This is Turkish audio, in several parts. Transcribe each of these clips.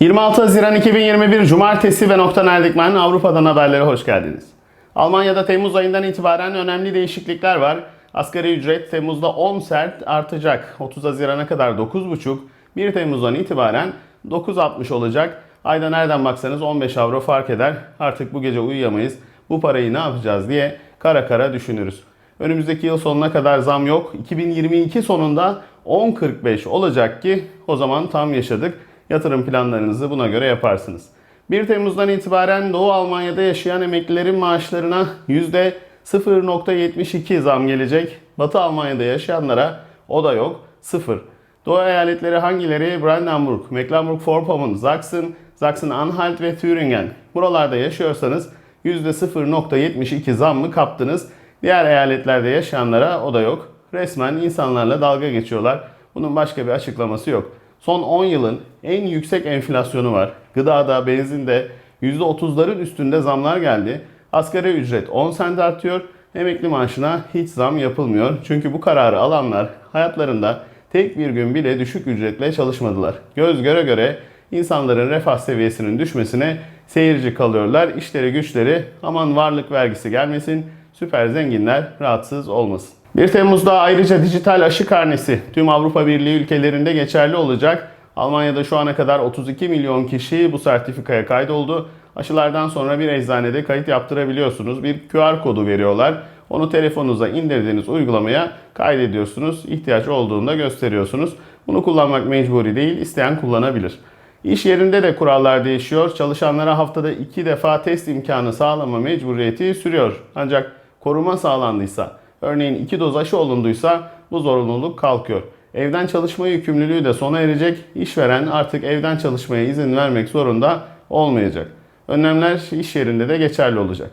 26 Haziran 2021 Cumartesi ve Nokta Erdikmen Avrupa'dan haberlere hoş geldiniz. Almanya'da Temmuz ayından itibaren önemli değişiklikler var. Asgari ücret Temmuz'da 10 sert artacak. 30 Haziran'a kadar 9,5, 1 Temmuz'dan itibaren 9,60 olacak. Ayda nereden baksanız 15 avro fark eder. Artık bu gece uyuyamayız. Bu parayı ne yapacağız diye kara kara düşünürüz. Önümüzdeki yıl sonuna kadar zam yok. 2022 sonunda 10.45 olacak ki o zaman tam yaşadık. Yatırım planlarınızı buna göre yaparsınız. 1 Temmuz'dan itibaren Doğu Almanya'da yaşayan emeklilerin maaşlarına %0.72 zam gelecek. Batı Almanya'da yaşayanlara o da yok. Sıfır. Doğu eyaletleri hangileri? Brandenburg, Mecklenburg-Vorpommern, Sachsen, Sachsen-Anhalt ve Thüringen. Buralarda yaşıyorsanız %0.72 zammı kaptınız. Diğer eyaletlerde yaşayanlara o da yok. Resmen insanlarla dalga geçiyorlar. Bunun başka bir açıklaması yok. Son 10 yılın en yüksek enflasyonu var. Gıdada, benzinde %30'ların üstünde zamlar geldi. Asgari ücret 10 sent artıyor. Emekli maaşına hiç zam yapılmıyor. Çünkü bu kararı alanlar hayatlarında tek bir gün bile düşük ücretle çalışmadılar. Göz göre göre insanların refah seviyesinin düşmesine seyirci kalıyorlar. İşleri güçleri aman varlık vergisi gelmesin, süper zenginler rahatsız olmasın. 1 Temmuz'da ayrıca dijital aşı karnesi tüm Avrupa Birliği ülkelerinde geçerli olacak. Almanya'da şu ana kadar 32 milyon kişi bu sertifikaya kaydoldu. Aşılardan sonra bir eczanede kayıt yaptırabiliyorsunuz. Bir QR kodu veriyorlar. Onu telefonunuza indirdiğiniz uygulamaya kaydediyorsunuz. İhtiyaç olduğunda gösteriyorsunuz. Bunu kullanmak mecburi değil, isteyen kullanabilir. İş yerinde de kurallar değişiyor. Çalışanlara haftada iki defa test imkanı sağlama mecburiyeti sürüyor. Ancak koruma sağlandıysa, örneğin iki doz aşı olunduysa bu zorunluluk kalkıyor. Evden çalışma yükümlülüğü de sona erecek. İşveren artık evden çalışmaya izin vermek zorunda olmayacak. Önlemler iş yerinde de geçerli olacak.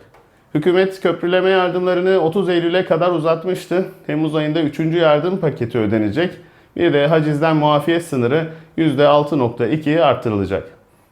Hükümet köprüleme yardımlarını 30 Eylül'e kadar uzatmıştı. Temmuz ayında 3. yardım paketi ödenecek. Bir de hacizden muafiyet sınırı %6.2 arttırılacak.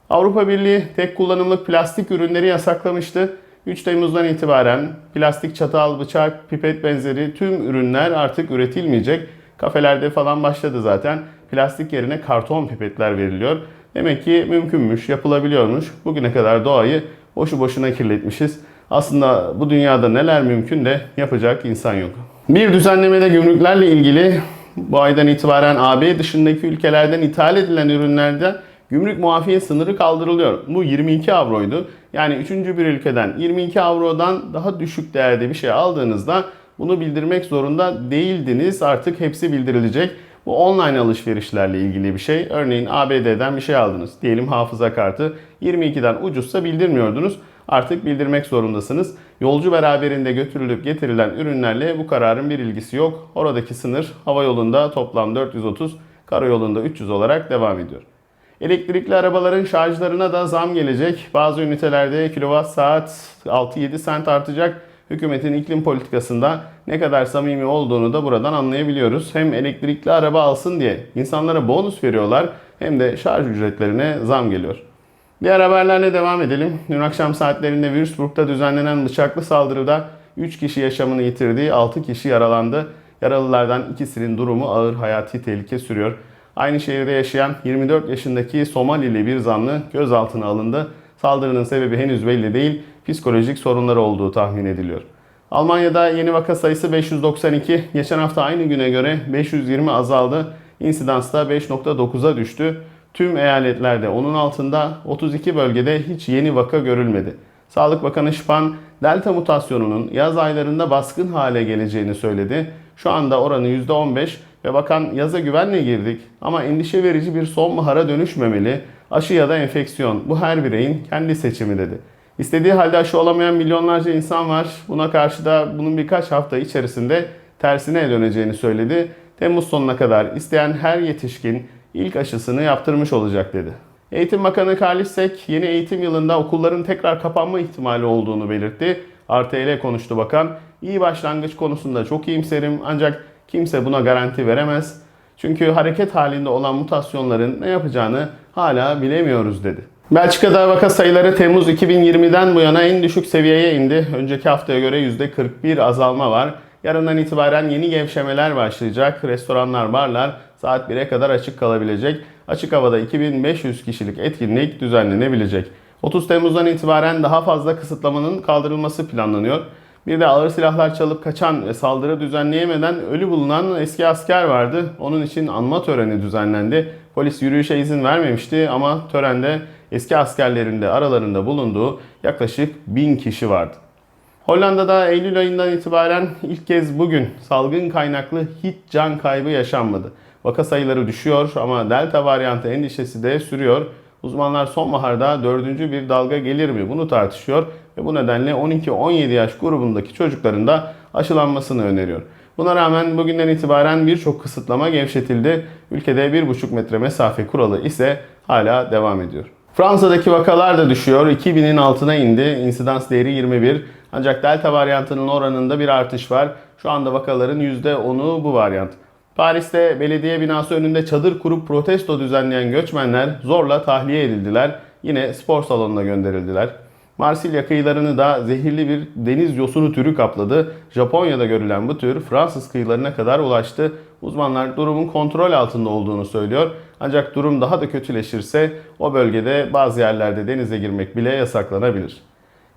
Avrupa Birliği tek kullanımlık plastik ürünleri yasaklamıştı. 3 Temmuz'dan itibaren plastik çatal, bıçak, pipet benzeri tüm ürünler artık üretilmeyecek. Kafelerde falan başladı zaten. Plastik yerine karton pipetler veriliyor. Demek ki mümkünmüş, yapılabiliyormuş. Bugüne kadar doğayı boşu boşuna kirletmişiz. Aslında bu dünyada neler mümkün de yapacak insan yok. Bir düzenlemede gümrüklerle ilgili bu aydan itibaren AB dışındaki ülkelerden ithal edilen ürünlerde gümrük muafiyet sınırı kaldırılıyor. Bu 22 avroydu. Yani 3. bir ülkeden 22 avrodan daha düşük değerde bir şey aldığınızda bunu bildirmek zorunda değildiniz. Artık hepsi bildirilecek. Bu online alışverişlerle ilgili bir şey. Örneğin ABD'den bir şey aldınız. Diyelim hafıza kartı 22'den ucuzsa bildirmiyordunuz. Artık bildirmek zorundasınız. Yolcu beraberinde götürülüp getirilen ürünlerle bu kararın bir ilgisi yok. Oradaki sınır hava yolunda toplam 430, karayolunda 300 olarak devam ediyor. Elektrikli arabaların şarjlarına da zam gelecek. Bazı ünitelerde kilowatt saat 6-7 sent artacak. Hükümetin iklim politikasında ne kadar samimi olduğunu da buradan anlayabiliyoruz. Hem elektrikli araba alsın diye insanlara bonus veriyorlar hem de şarj ücretlerine zam geliyor. Diğer haberlerle devam edelim. Dün akşam saatlerinde Würzburg'da düzenlenen bıçaklı saldırıda 3 kişi yaşamını yitirdi, 6 kişi yaralandı. Yaralılardan ikisinin durumu ağır hayati tehlike sürüyor. Aynı şehirde yaşayan 24 yaşındaki Somalili bir zanlı gözaltına alındı. Saldırının sebebi henüz belli değil, psikolojik sorunları olduğu tahmin ediliyor. Almanya'da yeni vaka sayısı 592, geçen hafta aynı güne göre 520 azaldı. İnsidans da 5.9'a düştü. Tüm eyaletlerde onun altında 32 bölgede hiç yeni vaka görülmedi. Sağlık Bakanı Spahn, Delta mutasyonunun yaz aylarında baskın hale geleceğini söyledi. Şu anda oranı %15 ve bakan yaza güvenle girdik ama endişe verici bir sonbahara dönüşmemeli. Aşı ya da enfeksiyon bu her bireyin kendi seçimi dedi. İstediği halde aşı olamayan milyonlarca insan var. Buna karşı da bunun birkaç hafta içerisinde tersine döneceğini söyledi. Temmuz sonuna kadar isteyen her yetişkin ilk aşısını yaptırmış olacak dedi. Eğitim Bakanı Karl Sek yeni eğitim yılında okulların tekrar kapanma ihtimali olduğunu belirtti. RTL konuştu bakan. İyi başlangıç konusunda çok iyimserim ancak kimse buna garanti veremez. Çünkü hareket halinde olan mutasyonların ne yapacağını hala bilemiyoruz dedi. Belçika'da vaka sayıları Temmuz 2020'den bu yana en düşük seviyeye indi. Önceki haftaya göre %41 azalma var. Yarından itibaren yeni gevşemeler başlayacak. Restoranlar, barlar saat 1'e kadar açık kalabilecek. açık havada 2500 kişilik etkinlik düzenlenebilecek. 30 Temmuz'dan itibaren daha fazla kısıtlamanın kaldırılması planlanıyor. Bir de ağır silahlar çalıp kaçan ve saldırı düzenleyemeden ölü bulunan eski asker vardı. Onun için anma töreni düzenlendi. Polis yürüyüşe izin vermemişti ama törende eski askerlerin de aralarında bulunduğu yaklaşık 1000 kişi vardı. Hollanda'da Eylül ayından itibaren ilk kez bugün salgın kaynaklı hiç can kaybı yaşanmadı. Vaka sayıları düşüyor ama delta varyantı endişesi de sürüyor. Uzmanlar sonbaharda dördüncü bir dalga gelir mi bunu tartışıyor ve bu nedenle 12-17 yaş grubundaki çocukların da aşılanmasını öneriyor. Buna rağmen bugünden itibaren birçok kısıtlama gevşetildi. Ülkede 1,5 metre mesafe kuralı ise hala devam ediyor. Fransa'daki vakalar da düşüyor. 2000'in altına indi. İnsidans değeri 21. Ancak delta varyantının oranında bir artış var. Şu anda vakaların %10'u bu varyant. Paris'te belediye binası önünde çadır kurup protesto düzenleyen göçmenler zorla tahliye edildiler. Yine spor salonuna gönderildiler. Marsilya kıyılarını da zehirli bir deniz yosunu türü kapladı. Japonya'da görülen bu tür Fransız kıyılarına kadar ulaştı. Uzmanlar durumun kontrol altında olduğunu söylüyor. Ancak durum daha da kötüleşirse o bölgede bazı yerlerde denize girmek bile yasaklanabilir.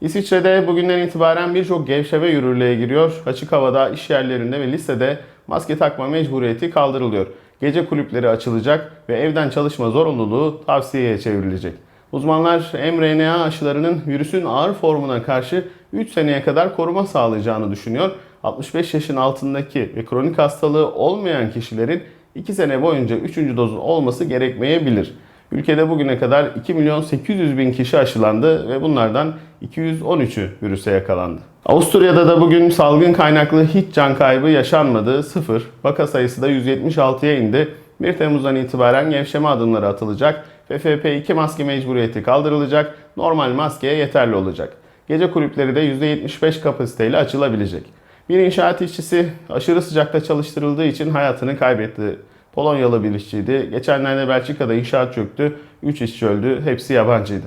İsviçre'de bugünden itibaren birçok gevşeme yürürlüğe giriyor. Açık havada, iş yerlerinde ve lisede maske takma mecburiyeti kaldırılıyor. Gece kulüpleri açılacak ve evden çalışma zorunluluğu tavsiyeye çevrilecek. Uzmanlar mRNA aşılarının virüsün ağır formuna karşı 3 seneye kadar koruma sağlayacağını düşünüyor. 65 yaşın altındaki ve kronik hastalığı olmayan kişilerin 2 sene boyunca 3. dozun olması gerekmeyebilir. Ülkede bugüne kadar 2 milyon 800 bin kişi aşılandı ve bunlardan 213'ü virüse yakalandı. Avusturya'da da bugün salgın kaynaklı hiç can kaybı yaşanmadı. Sıfır. Vaka sayısı da 176'ya indi. 1 Temmuz'dan itibaren gevşeme adımları atılacak. FFP2 maske mecburiyeti kaldırılacak. Normal maskeye yeterli olacak. Gece kulüpleri de %75 kapasiteyle açılabilecek. Bir inşaat işçisi aşırı sıcakta çalıştırıldığı için hayatını kaybetti. Polonyalı bir işçiydi. Geçenlerde Belçika'da inşaat çöktü. 3 işçi öldü. Hepsi yabancıydı.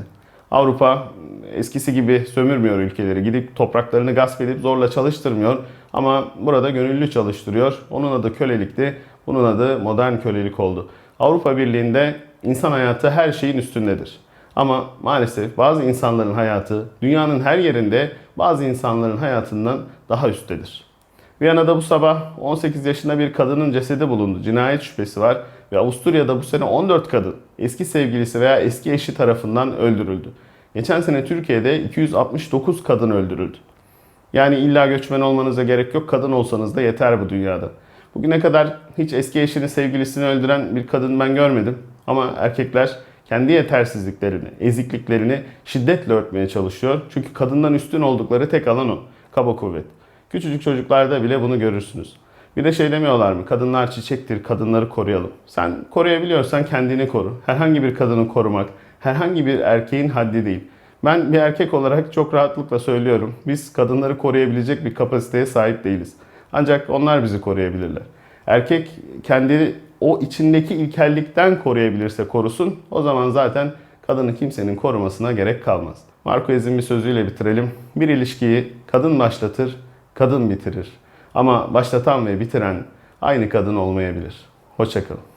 Avrupa eskisi gibi sömürmüyor ülkeleri. Gidip topraklarını gasp edip zorla çalıştırmıyor. Ama burada gönüllü çalıştırıyor. Onun adı kölelikti. Bunun adı modern kölelik oldu. Avrupa Birliği'nde insan hayatı her şeyin üstündedir. Ama maalesef bazı insanların hayatı dünyanın her yerinde bazı insanların hayatından daha üsttedir. Viyana'da bu sabah 18 yaşında bir kadının cesedi bulundu. Cinayet şüphesi var ve Avusturya'da bu sene 14 kadın eski sevgilisi veya eski eşi tarafından öldürüldü. Geçen sene Türkiye'de 269 kadın öldürüldü. Yani illa göçmen olmanıza gerek yok. Kadın olsanız da yeter bu dünyada. Bugüne kadar hiç eski eşini, sevgilisini öldüren bir kadın ben görmedim. Ama erkekler kendi yetersizliklerini, ezikliklerini şiddetle örtmeye çalışıyor. Çünkü kadından üstün oldukları tek alan o. Kaba kuvvet. Küçücük çocuklarda bile bunu görürsünüz. Bir de şey demiyorlar mı? Kadınlar çiçektir, kadınları koruyalım. Sen koruyabiliyorsan kendini koru. Herhangi bir kadını korumak, herhangi bir erkeğin haddi değil. Ben bir erkek olarak çok rahatlıkla söylüyorum. Biz kadınları koruyabilecek bir kapasiteye sahip değiliz. Ancak onlar bizi koruyabilirler. Erkek kendi o içindeki ilkellikten koruyabilirse korusun. O zaman zaten kadını kimsenin korumasına gerek kalmaz. Marquez'in bir sözüyle bitirelim. Bir ilişkiyi kadın başlatır, kadın bitirir. Ama başlatan ve bitiren aynı kadın olmayabilir. Hoşçakalın.